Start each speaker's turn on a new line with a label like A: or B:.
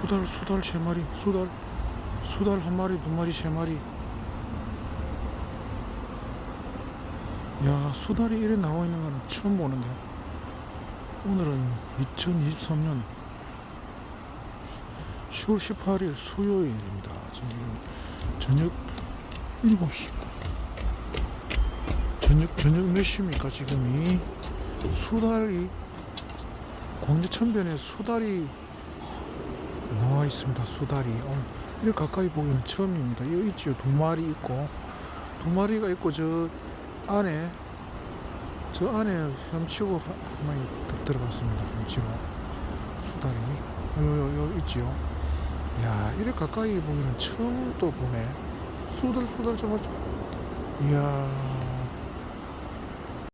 A: 수달 수달 세 마리 수달 수달 한 마리 두 마리 세 마리. 야 수달이 이래 나와 있는 거는 처음 보는데. 오늘은 2023년 10월 18일 수요일입니다. 지금 저녁 7시. 저녁 저녁 몇 시입니까 지금이? 수달이 광주천변에 수달이 나와 있습니다. 수달이 어, 이렇게 가까이 보기는 처음입니다. 여기 있지요. 두 마리 있고 두 마리가 있고 저 안에 저 안에 하- 한 마리 더 들어갔습니다. 헤엄치고 수달이 요 요 요 있지요. 야 이렇게 가까이 보기는 처음 또 보네. 수달 수달 잡았죠. 이야